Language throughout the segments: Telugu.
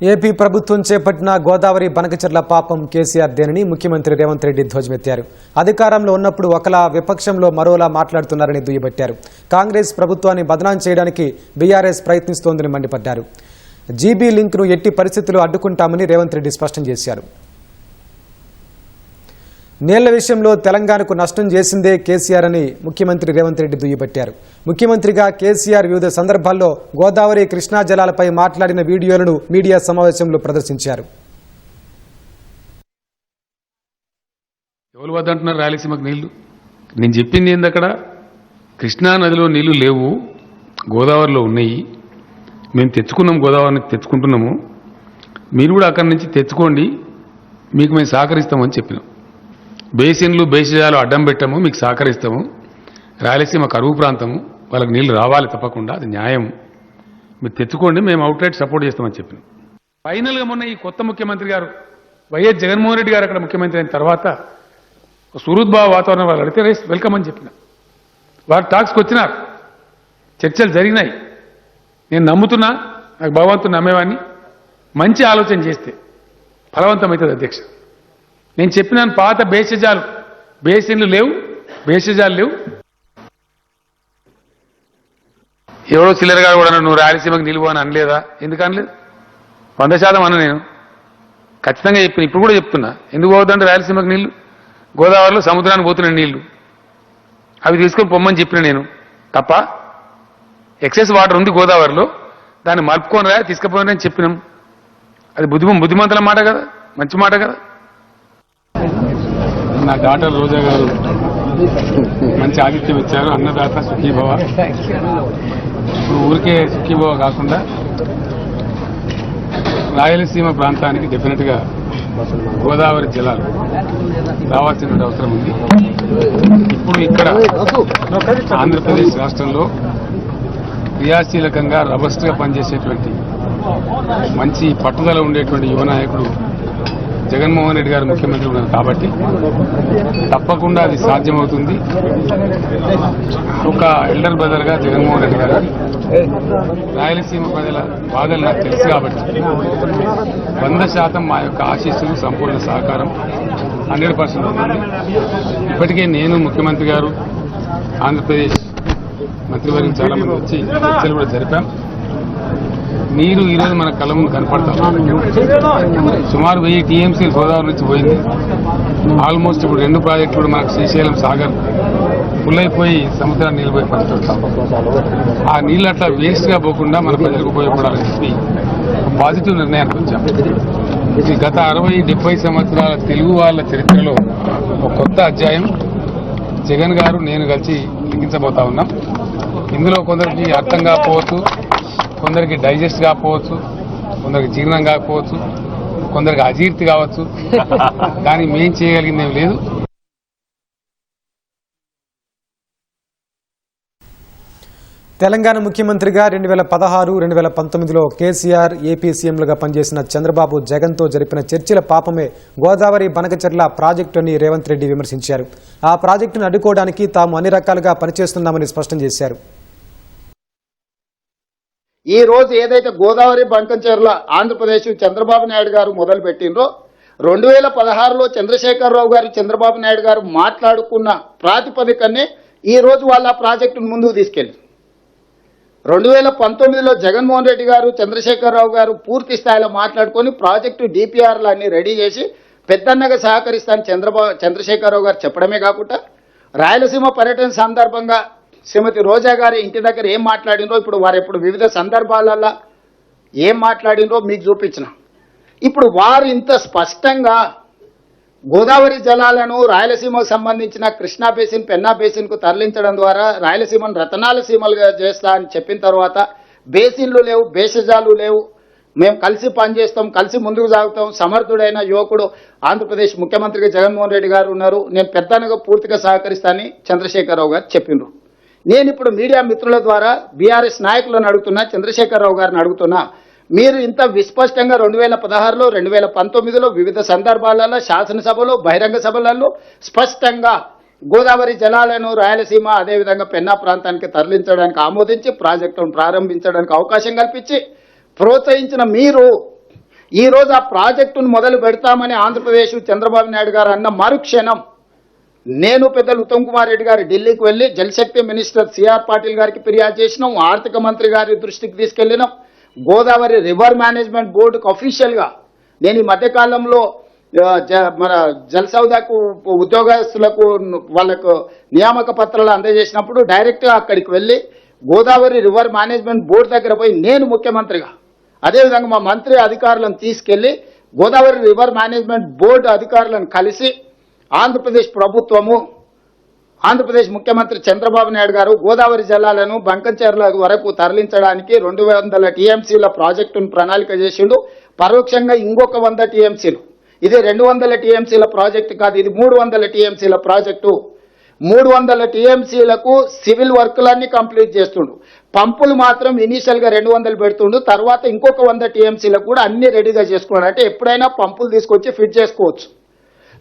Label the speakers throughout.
Speaker 1: ఏపీ ప్రభుత్వం చేపట్టిన గోదావరి బనకచెర్ల పాపం కేసీఆర్ దేనిని ముఖ్యమంత్రి రేవంత్ రెడ్డి ధ్వజమెత్తారు. అధికారంలో ఉన్నప్పుడు ఒకలా విపక్షంలో మరోలా మాట్లాడుతున్నారని దుయ్యబట్టారు. కాంగ్రెస్ ప్రభుత్వాన్ని బదనాం చేయడానికి బీఆర్ఎస్ ప్రయత్నిస్తోందని మండిపడ్డారు. జీబీ లింక్ను ఎట్టి పరిస్థితుల్లో అడ్డుకుంటామని రేవంత్ రెడ్డి స్పష్టం చేశారు. నీళ్ళ విషయంలో తెలంగాణకు నష్టం చేసిందే కేసీఆర్ అని ముఖ్యమంత్రి రేవంత్ రెడ్డి దుయ్యబట్టారు. ముఖ్యమంత్రిగా కేసీఆర్ వివిధ సందర్భాల్లో గోదావరి కృష్ణా జలాలపై మాట్లాడిన వీడియోలను మీడియా సమావేశంలో ప్రదర్శించారు.
Speaker 2: ఎవరు వద్దంటున్నారు రాయలసీమకు నీళ్ళు? నేను చెప్పింది ఏంది అక్కడ? కృష్ణా నదిలో నీళ్ళు లేవు గోదావరిలో ఉన్నాయి. మేము తెచ్చుకున్నాం గోదావరిని తెచ్చుకుంటున్నాము. మీరు కూడా అక్కడి నుంచి తెచ్చుకోండి మీకు మేము సహకరిస్తామని చెప్పినాం. బేసిన్లు బేసిజాలు అడ్డం పెట్టాము మీకు సహకరిస్తాము. రాయలసీమ కరువు ప్రాంతము వాళ్ళకి నీళ్ళు రావాలి తప్పకుండా అది న్యాయం. మీరు తెచ్చుకోండి మేము అవుట్లెట్ సపోర్ట్ చేస్తామని చెప్పిన. ఫైనల్గా మొన్న ఈ కొత్త ముఖ్యమంత్రి గారు వైఎస్ జగన్మోహన్ రెడ్డి గారు అక్కడ ముఖ్యమంత్రి అయిన తర్వాత సుహృద్భావ వాతావరణం వాళ్ళు అడిగితే రేస్ వెల్కమ్ అని చెప్పిన. వారు టాక్స్కి వచ్చినారు. చర్చలు జరిగినాయి. నేను నమ్ముతున్నా నాకు భగవంతుని నమ్మేవాడిని. మంచి ఆలోచన చేస్తే ఫలవంతమవుతుంది అధ్యక్ష. నేను చెప్పినాను పాత బేసిజాలు బేసిన్లు లేవు బేసిజాలు లేవు. ఎవరో చిల్లర గారు కూడా నువ్వు రాయలసీమకు నిలువు అని అనలేదా? ఎందుకు అనలేదు? వంద శాతం అన్న నేను. ఖచ్చితంగా చెప్పిన ఇప్పుడు కూడా చెప్తున్నా. ఎందుకు పోవద్దంటే రాయలసీమకు నీళ్ళు? గోదావరిలో సముద్రానికి పోతున్నాయి నీళ్ళు. అవి తీసుకొని పొమ్మని చెప్పిన నేను. తప్ప ఎక్సెస్ వాటర్ ఉంది గోదావరిలో. దాన్ని మలుపుకొని రా తీసుకుపోయినని చెప్పినాం. అది బుద్ధి బుద్ధిమంతుల మాట కదా? మంచి మాట కదా? నా డాటర్ రోజా గారు మంచి ఆతిథ్యం ఇచ్చారు. అన్నదాత సుఖీభవ. ఇప్పుడు ఊరికే సుఖీభవ కాకుండా రాయలసీమ ప్రాంతానికి డెఫినెట్గా గోదావరి జిల్లాలు రావాల్సిన అవసరం ఉంది. ఇప్పుడు ఇక్కడ ఆంధ్రప్రదేశ్ రాష్ట్రంలో క్రియాశీలకంగా రబస్ట్గా పనిచేసేటువంటి మంచి పట్టుదల ఉండేటువంటి యువ నాయకుడు జగన్మోహన్ రెడ్డి గారు ముఖ్యమంత్రి ఉన్నారు కాబట్టి తప్పకుండా అది సాధ్యమవుతుంది. ఒక ఎల్డర్ బ్రదర్గా జగన్మోహన్ రెడ్డి గారు రాయలసీమ ప్రజల బాధలు నాకు తెలుసు కాబట్టి వంద శాతం మా యొక్క ఆశీస్సులు సంపూర్ణ సహకారం హండ్రెడ్ పర్సెంట్ ఉంటుంది ఇప్పటికే నేను ముఖ్యమంత్రి గారు ఆంధ్రప్రదేశ్ మంత్రివర్గం చాలా మంది వచ్చి చర్చలు కూడా జరిపాం. నీరు ఈరోజు మన కళ్ళ ముందు కనపడతాం సుమారు వెయ్యి టీఎంసీలు గోదావరి నుంచి పోయింది. ఆల్మోస్ట్ ఇప్పుడు రెండు ప్రాజెక్టులు కూడా మనకు శ్రీశైలం సాగర్ ఫుల్ అయిపోయి సముద్రాన్ని నిలిపోయి పడుతుంటాం ఆ నీళ్ళు అట్లా వేస్ట్గా పోకుండా మన ప్రజలకు ఉపయోగపడాలని చెప్పి పాజిటివ్ నిర్ణయానికి వచ్చాం. ఇది గత అరవై డెబ్బై సంవత్సరాల తెలుగు వాళ్ళ చరిత్రలో ఒక కొత్త అధ్యాయం జగన్ గారు నేను కలిసి లిఖించబోతా ఉన్నాం. ఇందులో కొందరికి అర్థం కాకపోవచ్చు కొందరికి డైజెస్ట్ కాకపోవచ్చు కొందరికి జీర్ణం కాకపోవచ్చు కొందరికి అజీర్తి కావచ్చు. కానీ మేం చేయగలిగింది ఏం లేదు.
Speaker 1: తెలంగాణ ముఖ్యమంత్రిగా రెండు వేల పదహారు రెండు వేల పంతొమ్మిదిలో కేసీఆర్ ఏపీ సీఎంలుగా పనిచేసిన చంద్రబాబు జగన్తో జరిపిన చర్చల పాపమే గోదావరి బనకచెర్ల ప్రాజెక్టు అని రేవంత్ రెడ్డి విమర్శించారు. ఆ ప్రాజెక్టును అడ్డుకోవడానికి తాము అన్ని రకాలుగా పనిచేస్తున్నామని స్పష్టం చేశారు.
Speaker 3: ఈ రోజు ఏదైతే గోదావరి బంకంచెర్ల ఆంధ్రప్రదేశ్ చంద్రబాబు నాయుడు గారు మొదలు పెట్టినరో రెండు వేల పదహారులో చంద్రశేఖరరావు గారు చంద్రబాబు నాయుడు గారు మాట్లాడుకున్న ప్రాతిపదికనే ఈ రోజు వాళ్ళ ప్రాజెక్టును ముందుకు తీసుకెళ్ళి రెండు వేల పంతొమ్మిదిలో జగన్మోహన్ రెడ్డి గారు చంద్రశేఖరరావు గారు పూర్తి స్థాయిలో మాట్లాడుకొని ప్రాజెక్టు డిపిఆర్లు అన్ని రెడీ చేసి పెద్దన్నగా సహకరిస్తాను చంద్రబాబు చంద్రశేఖరరావు గారు చెప్పడమే కాకుండా రాయలసీమ పర్యటన సందర్భంగా శ్రీమతి రోజా గారి ఇంటి దగ్గర ఏం మాట్లాడినో ఇప్పుడు వారు ఇప్పుడు వివిధ సందర్భాలలో ఏం మాట్లాడినో మీకు చూపించిన. ఇప్పుడు వారు ఇంత స్పష్టంగా గోదావరి జలాలను రాయలసీమకు సంబంధించిన కృష్ణా బేసిన్ పెన్నా బేసిన్కు తరలించడం ద్వారా రాయలసీమను రతనాల సీమలుగా చేస్తా అని చెప్పిన తర్వాత బేసిన్లు లేవు బేషజాలు లేవు. మేము కలిసి పనిచేస్తాం కలిసి ముందుకు సాగుతాం. సమర్థుడైన యువకుడు ఆంధ్రప్రదేశ్ ముఖ్యమంత్రిగా జగన్మోహన్ రెడ్డి గారు ఉన్నారు. నేను పెద్దనగా పూర్తిగా సహకరిస్తానని చంద్రశేఖరరావు గారు చెప్పిండ్రు నేను ఇప్పుడు మీడియా మిత్రుల ద్వారా బీఆర్ఎస్ నాయకులను అడుగుతున్నా చంద్రశేఖరరావు గారిని అడుగుతున్నా మీరు ఇంత విస్పష్టంగా రెండు వేల పదహారులో రెండు వేల పంతొమ్మిదిలో వివిధ సందర్భాలలో శాసనసభలో బహిరంగ సభలలో స్పష్టంగా గోదావరి జలాలను రాయలసీమ అదేవిధంగా పెన్నా ప్రాంతానికి తరలించడానికి ఆమోదించి ప్రాజెక్టును ప్రారంభించడానికి అవకాశం కల్పించి ప్రోత్సహించిన మీరు ఈ రోజు ఆ ప్రాజెక్టును మొదలు పెడతామని ఆంధ్రప్రదేశ్ చంద్రబాబు నాయుడు గారు అన్న మరుక్షణం నేను పెద్దలు ఉత్తమ్ కుమార్ రెడ్డి గారు ఢిల్లీకి వెళ్ళి జలశక్తి మినిస్టర్ సిఆర్ పాటిల్ గారికి ఫిర్యాదు చేసినాం ఆర్థిక మంత్రి గారి దృష్టికి తీసుకెళ్ళినాం గోదావరి రివర్ మేనేజ్మెంట్ బోర్డుకు అఫీషియల్గా నేను ఈ మధ్యకాలంలో జ- మన జలసౌదాకు ఉద్యోగస్తులకు వాళ్ళకు నియామక పత్రాలు అందజేసినప్పుడు డైరెక్ట్గా అక్కడికి వెళ్ళి గోదావరి రివర్ మేనేజ్మెంట్ బోర్డు దగ్గర పోయి నేను ముఖ్యమంత్రిగా. అదేవిధంగా మా మంత్రి అధికారులను తీసుకెళ్ళి గోదావరి రివర్ మేనేజ్మెంట్ బోర్డు అధికారులను కలిసి ఆంధ్రప్రదేశ్ ప్రభుత్వము ఆంధ్రప్రదేశ్ ముఖ్యమంత్రి చంద్రబాబు నాయుడు గారు గోదావరి జలాలను బంకంచెర్ల వరకు తరలించడానికి రెండు వందల టీఎంసీల ప్రాజెక్టును ప్రణాళిక చేసిండు. పరోక్షంగా ఇంకొక వంద టీఎంసీలు. ఇది రెండు వందల టీఎంసీల ప్రాజెక్టు కాదు ఇది మూడు వందల టీఎంసీల ప్రాజెక్టు. మూడు వందల టీఎంసీలకు సివిల్ వర్కులన్నీ కంప్లీట్ చేస్తుండు. పంపులు మాత్రం ఇనీషియల్గా రెండు వందలు పెడుతుండు. తర్వాత ఇంకొక వంద టీఎంసీలకు కూడా అన్ని రెడీగా చేసుకున్నాడు అంటే ఎప్పుడైనా పంపులు తీసుకొచ్చి ఫిట్ చేసుకోవచ్చు.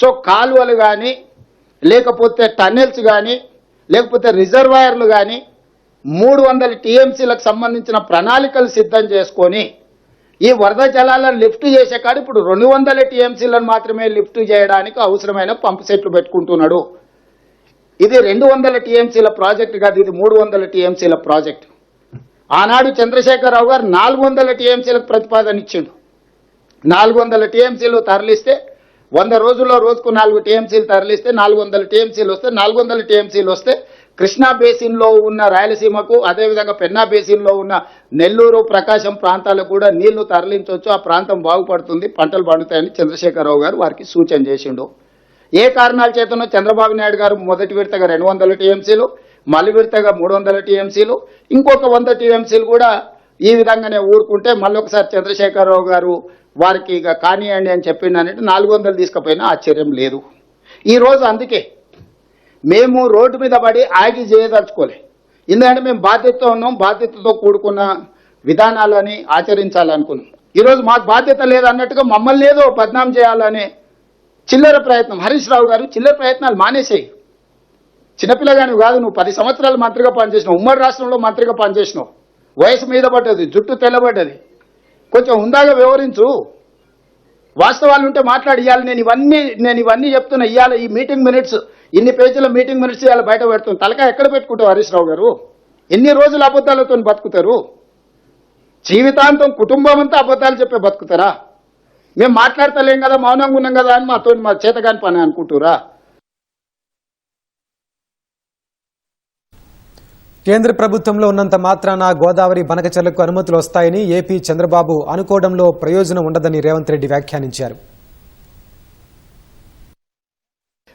Speaker 3: సో కాలువలు కానీ లేకపోతే టన్నెల్స్ కానీ లేకపోతే రిజర్వాయర్లు కానీ మూడు వందల టీఎంసీలకు సంబంధించిన ప్రణాళికలు సిద్ధం చేసుకొని ఈ వరద జలాలను లిఫ్ట్ చేసే కాడ ఇప్పుడు రెండు వందల టీఎంసీలను మాత్రమే లిఫ్ట్ చేయడానికి అవసరమైన పంప్ సెట్లు పెట్టుకుంటున్నాడు. ఇది రెండు వందల టీఎంసీల ప్రాజెక్ట్ కాదు ఇది మూడు వందల టీఎంసీల ప్రాజెక్ట్. ఆనాడు చంద్రశేఖరరావు గారు నాలుగు వందల టీఎంసీలకు ప్రతిపాదన ఇచ్చిండు. నాలుగు వందల టీఎంసీలు తరలిస్తే వంద రోజుల్లో రోజుకు నాలుగు టీఎంసీలు తరలిస్తే నాలుగు వందల టీఎంసీలు వస్తే నాలుగు వందల టీఎంసీలు వస్తే కృష్ణా బేసిన్లో ఉన్న రాయలసీమకు అదేవిధంగా పెన్నా బేసిన్లో ఉన్న నెల్లూరు ప్రకాశం ప్రాంతాలకు కూడా నీళ్ళు తరలించవచ్చు. ఆ ప్రాంతం బాగుపడుతుంది. పంటలు పండుతాయని చంద్రశేఖరరావు గారు వారికి సూచన చేసిండు. ఏ కారణాల చేతనో చంద్రబాబు నాయుడు గారు మొదటి విడతగా రెండు వందల టీఎంసీలు మళ్ళీ విడతగా మూడు వందల టీఎంసీలు ఇంకొక వంద టీఎంసీలు కూడా ఈ విధంగానే ఊరుకుంటే మళ్ళొకసారి చంద్రశేఖరరావు గారు వారికి ఇక కానివ్వండి అని చెప్పిండు అంటే నాలుగు వందలు తీసుకుపోయినా ఆశ్చర్యం లేదు. ఈరోజు అందుకే మేము రోడ్డు మీద పడి ఆగి చేయదలుచుకోలే ఎందుకంటే మేము బాధ్యతతో ఉన్నాం బాధ్యతతో కూడుకున్న విధానాలని ఆచరించాలనుకున్నాం. ఈరోజు మాకు బాధ్యత లేదన్నట్టుగా మమ్మల్ని ఏదో బద్నాం చేయాలనే చిల్లర ప్రయత్నం. హరీష్ రావు గారు చిల్లర ప్రయత్నాలు మానేసేయి. చిన్నపిల్లగాని కాదు నువ్వు పది సంవత్సరాలు మంత్రిగా పనిచేసినావు ఉమ్మడి రాష్ట్రంలో మంత్రిగా పనిచేసినావు. వయసు మీద పడ్డది జుట్టు తెల్లబడ్డది. కొంచెం హుందాగా వివరించు. వాస్తవాలు ఉంటే మాట్లాడి ఇవ్వాలి నేను ఇవన్నీ నేను ఇవన్నీ చెప్తున్నా ఇవాళ ఈ మీటింగ్ మినిట్స్ ఇన్ని పేజీల మీటింగ్ మినిట్స్ ఇవాళ బయట పెడుతుంది తలకా ఎక్కడ పెట్టుకుంటావు హరీష్ రావు గారు? ఎన్ని రోజులు అబద్ధాలతో బతుకుతారు? జీవితాంతం కుటుంబం అంతా అబద్ధాలు చెప్పే బతుకుతారా? మేము మాట్లాడతలేం కదా మౌనంగా ఉన్నాం కదా అని మాతో మా చేతగాని పని అనుకుంటురా?
Speaker 1: కేంద్ర ప్రభుత్వంలో ఉన్నంత మాత్రాన గోదావరి బనకచెర్లకు అనుమతులు వస్తాయని ఏపీ చంద్రబాబు అనుకోవడంలో ప్రయోజనం ఉండదని రేవంత్ రెడ్డి వ్యాఖ్యానించారు.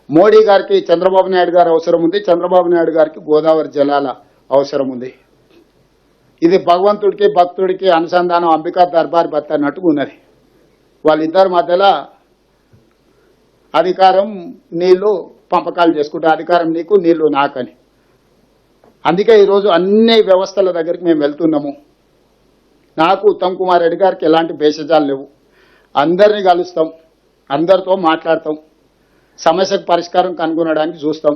Speaker 3: మోడీ గారికి చంద్రబాబు నాయుడు గారు అవసరం ఉంది. చంద్రబాబు నాయుడు గారికి గోదావరి జలాల అవసరం ఉంది. ఇది భగవంతుడికి భక్తుడికి అనుసంధానం అంబికా దర్బార్ భర్త అన్నట్టుగా ఉన్నది వాళ్ళిద్దరి మధ్యలో అధికారం నీళ్ళు పంపకాలు చేసుకుంటారు అధికారం నీకు నీళ్ళు నాకని. అందుకే ఈరోజు అన్ని వ్యవస్థల దగ్గరికి మేము వెళ్తున్నాము. నాకు ఉత్తమ్ కుమార్ రెడ్డి గారికి ఎలాంటి భేషజాలు లేవు. అందరినీ కలుస్తాం అందరితో మాట్లాడతాం సమస్యకు పరిష్కారం కనుగొనడానికి చూస్తాం.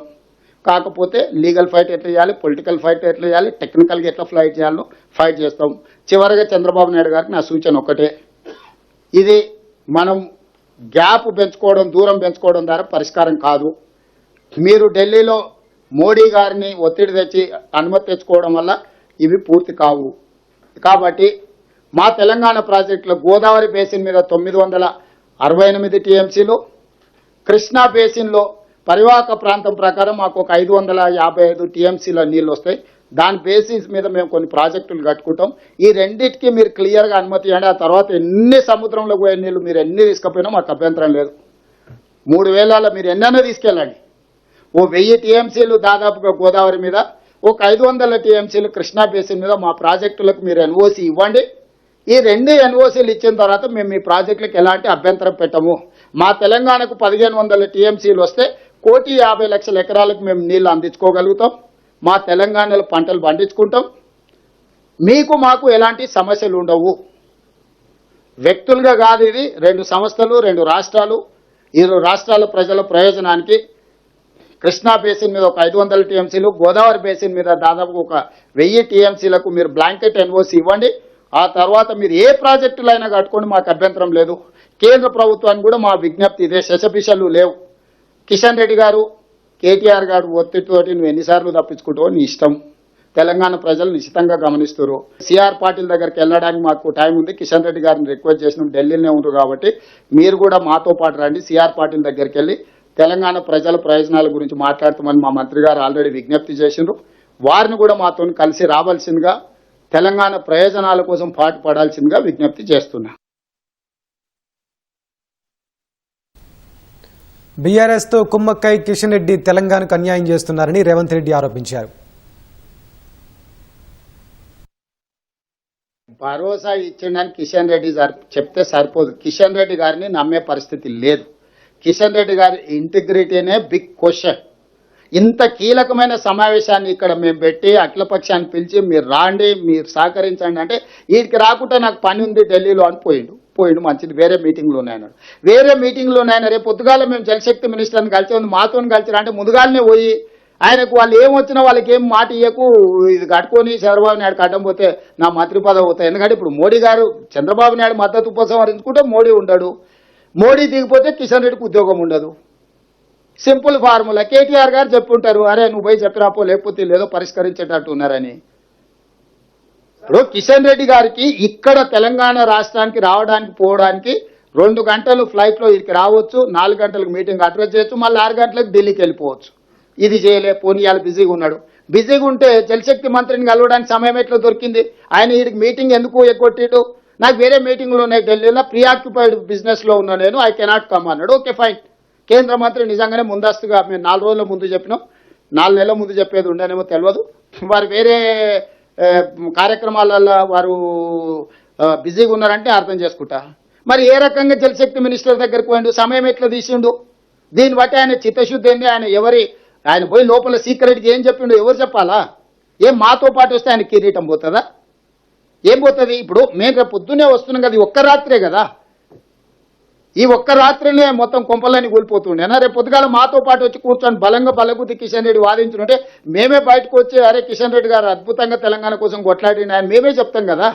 Speaker 3: కాకపోతే లీగల్ ఫైట్ ఎట్లా చేయాలి పొలిటికల్ ఫైట్ ఎట్లా చేయాలి టెక్నికల్గా ఎట్లా ఫైట్ చేయాలో ఫైట్ చేస్తాం. చివరిగా చంద్రబాబు నాయుడు గారికి నా సూచన ఒకటే ఇది మనం గ్యాప్ పెంచుకోవడం దూరం పెంచుకోవడం ద్వారా పరిష్కారం కాదు. మీరు ఢిల్లీలో మోడీ గారిని ఒత్తిడి తెచ్చి అనుమతి తెచ్చుకోవడం వల్ల ఇవి పూర్తి కావు. కాబట్టి మా తెలంగాణ ప్రాజెక్టులో గోదావరి బేసిన్ మీద తొమ్మిది వందల అరవై ఎనిమిది టీఎంసీలు కృష్ణా బేసిన్లో పరివాహక ప్రాంతం ప్రకారం మాకు ఒక ఐదు వందల యాభై ఐదు టీఎంసీల నీళ్ళు వస్తాయి దాని బేసిస్ మీద మేము కొన్ని ప్రాజెక్టులు కట్టుకుంటాం. ఈ రెండింటికి మీరు క్లియర్గా అనుమతి ఇవ్వండి. ఆ తర్వాత ఎన్ని సముద్రంలో పోయే నీళ్ళు మీరు ఎన్ని తీసుకుపోయినా మాకు అభ్యంతరం లేదు. మూడు వేల మీరు ఎన్నైనా తీసుకెళ్ళండి. ఓ వెయ్యి టీఎంసీలు దాదాపుగా గోదావరి మీద ఒక ఐదు వందల టీఎంసీలు కృష్ణా బేసిన్ మీద మా ప్రాజెక్టులకు మీరు ఎన్ఓసి ఇవ్వండి. ఈ రెండు ఎన్ఓసీలు ఇచ్చిన తర్వాత మేము మీ ప్రాజెక్టులకు ఎలాంటి అభ్యంతరం పెట్టము. మా తెలంగాణకు పదిహేను వందల టీఎంసీలు వస్తే కోటి యాభై లక్షల ఎకరాలకు మేము నీళ్ళు అందించుకోగలుగుతాం. మా తెలంగాణలో పంటలు పండించుకుంటాం. మీకు మాకు ఎలాంటి సమస్యలు ఉండవు. వ్యక్తులుగా కాదు ఇది. రెండు సంస్థలు రెండు రాష్ట్రాలు. ఇరు రాష్ట్రాల ప్రజల ప్రయోజనానికి కృష్ణా బేసిన్ మీద ఒక ఐదు వందల టీఎంసీలు గోదావరి బేసిన్ మీద దాదాపు ఒక వెయ్యి టీఎంసీలకు మీరు బ్లాంకెట్ ఎన్ఓసి ఇవ్వండి. ఆ తర్వాత మీరు ఏ ప్రాజెక్టులైనా కట్టుకోండి మాకు అభ్యంతరం లేదు. కేంద్ర ప్రభుత్వానికి కూడా మా విజ్ఞప్తి ఇదే శశపిషలు లేవు. కిషన్ రెడ్డి గారు కేటీఆర్ గారు ఒత్తిడితోటి నువ్వు ఎన్నిసార్లు తప్పించుకుంటావో నీ ఇష్టం. తెలంగాణ ప్రజలు నిశ్చితంగా గమనిస్తారు సిఆర్ పాటిల్ దగ్గరికి వెళ్ళడానికి మాకు టైం ఉంది. కిషన్ రెడ్డి గారిని రిక్వెస్ట్ చేసినాం ఢిల్లీలోనే ఉంటారు కాబట్టి మీరు కూడా మాతో పాటు రండి. సిఆర్ పాటిల్ దగ్గరికి వెళ్ళి తెలంగాణ ప్రజల ప్రయోజనాల గురించి మాట్లాడతామని మా మంత్రి గారు ఆల్రెడీ విజ్ఞప్తి చేసిండ్రు. వారిని కూడా మాతో కలిసి రావాల్సిందిగా తెలంగాణ ప్రయోజనాల కోసం పాటు పడాల్సిందిగా విజ్ఞప్తి చేస్తున్నా.
Speaker 1: బీఆర్ఎస్తో కుమ్మక్కై కిషన్ రెడ్డి తెలంగాణకు అన్యాయం చేస్తున్నారని రేవంత్ రెడ్డి ఆరోపించారు.
Speaker 3: భరోసా ఇచ్చిండని కిషన్ రెడ్డి చెప్తే సరిపోదు. కిషన్ రెడ్డి గారిని నమ్మే పరిస్థితి లేదు. కిషన్ రెడ్డి గారి ఇంటిగ్రిటీనే బిగ్ క్వశ్చన్ ఇంత కీలకమైన సమావేశాన్ని ఇక్కడ మేము పెట్టి అఖిలపక్షాన్ని పిలిచి మీరు రాండి మీరు సహకరించండి అంటే వీడికి రాకుండా నాకు పని ఉంది ఢిల్లీలో అని పోయిండు. పోయిండు మంచిది వేరే మీటింగ్లో ఉన్నాయన్నాడు వేరే మీటింగ్లో ఉన్నాయన రేపు పొద్దుగాల మేము జలశక్తి మినిస్టర్ని కలిసి ఉంది మాతో కలిసి అంటే ముందుగాలనే పోయి ఆయనకు వాళ్ళు ఏం వచ్చినా వాళ్ళకి ఏం మాట ఇయ్యకు ఇది కట్టుకొని చంద్రబాబు నాయుడు కట్టడం పోతే నా మంత్రి పదవి అవుతాయి ఎందుకంటే ఇప్పుడు మోడీ గారు చంద్రబాబు నాయుడు మద్దతు ఉపసంహరించుకుంటే మోడీ ఉండడు. మోడీ దిగిపోతే కిషన్ రెడ్డికి ఉద్యోగం ఉండదు. Simple formula. కేటీఆర్ గారు చెప్పుంటారు అరే నువ్వు పోయి చెప్పిరాపో లేకపోతే లేదో పరిష్కరించేటట్టు ఉన్నారని. ఇప్పుడు కిషన్ రెడ్డి గారికి ఇక్కడ తెలంగాణ రాష్ట్రానికి రావడానికి పోవడానికి రెండు గంటలు ఫ్లైట్లో ఇక్కడికి రావచ్చు నాలుగు గంటలకు మీటింగ్ అడ్రస్ చేయొచ్చు మళ్ళీ ఆరు గంటలకు ఢిల్లీకి వెళ్ళిపోవచ్చు. ఇది చేయలే పోనీయాల బిజీగా ఉన్నాడు. బిజీగా ఉంటే జలశక్తి మంత్రిని కలవడానికి సమయం ఎట్లా దొరికింది? ఆయన వీడికి మీటింగ్ ఎందుకు ఎగ్గొట్టాడు? నాకు వేరే మీటింగ్లు ఉన్నాయి ఢిల్లీలో ప్రీఆక్యుపైడ్ బిజినెస్లో ఉన్నా నేను. ఐ కెనాట్ కమ్ అన్నాడు. ఓకే ఫైన్ కేంద్ర మంత్రి నిజంగానే ముందస్తుగా మేము నాలుగు రోజుల ముందు చెప్పినాం. నాలుగు నెలల ముందు చెప్పేది ఉండేనేమో తెలియదు వారు వేరే కార్యక్రమాలలో వారు బిజీగా ఉన్నారంటే అర్థం చేసుకుంటా. మరి ఏ రకంగా జలశక్తి మినిస్టర్ దగ్గరికి పోయిండు? సమయం ఎట్లా తీసిండు? దీన్ని బట్టి ఆయన చిత్తశుద్ధి ఏంది? ఆయన ఎవరి ఆయన పోయి లోపల సీక్రెట్గా ఏం చెప్పిండు? ఎవరు చెప్పాలా? ఏం మాతో పాటు వస్తే ఆయన కిరీటం పోతుందా? ఏం పోతుంది? ఇప్పుడు మేము రేపు పొద్దున్నే వస్తున్నాం కదా ఒక్క రాత్రే కదా. ఈ ఒక్క రాత్రినే మొత్తం కొంపలని కూలిపోతుండేనా రేపు పొద్దుగాల మాతో పాటు వచ్చి కూర్చొని బలంగా బలగుద్ది కిషన్ రెడ్డి వాదించుంటే మేమే బయటకు వచ్చి అరే కిషన్ రెడ్డి గారు అద్భుతంగా తెలంగాణ కోసం కొట్లాడిన ఆయన మేమే చెప్తాం కదా.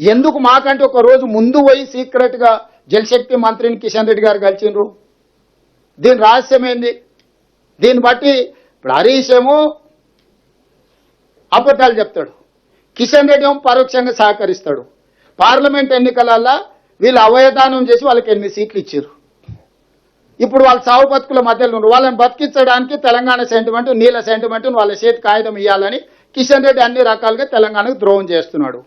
Speaker 3: ఎందుకు మాకంటే ఒక రోజు ముందు పోయి సీక్రెట్గా జలశక్తి మంత్రిని కిషన్ రెడ్డి గారు కలిసిండ్రు? దీని రహస్యం ఏంది? దీన్ని బట్టి ఇప్పుడు హరీష్ ఏమో అబద్ధాలు చెప్తాడు. కిషన్ రెడ్డి ఏమో పరోక్షంగా సహకరిస్తాడు. పార్లమెంట్ ఎన్నికలల్లో వీళ్ళు అవయదానం చేసి వాళ్ళకి ఎన్ని సీట్లు ఇచ్చారు? ఇప్పుడు వాళ్ళ సావు బతుకుల మధ్యలో ఉన్నారు. వాళ్ళని బతికించడానికి తెలంగాణ సెంటిమెంట్ నీళ్ళ సెంటిమెంట్ వాళ్ళ చేతికి ఆయుధం ఇవ్వాలని కిషన్ రెడ్డి అన్ని రకాలుగా తెలంగాణకు ద్రోహం చేస్తున్నాడు.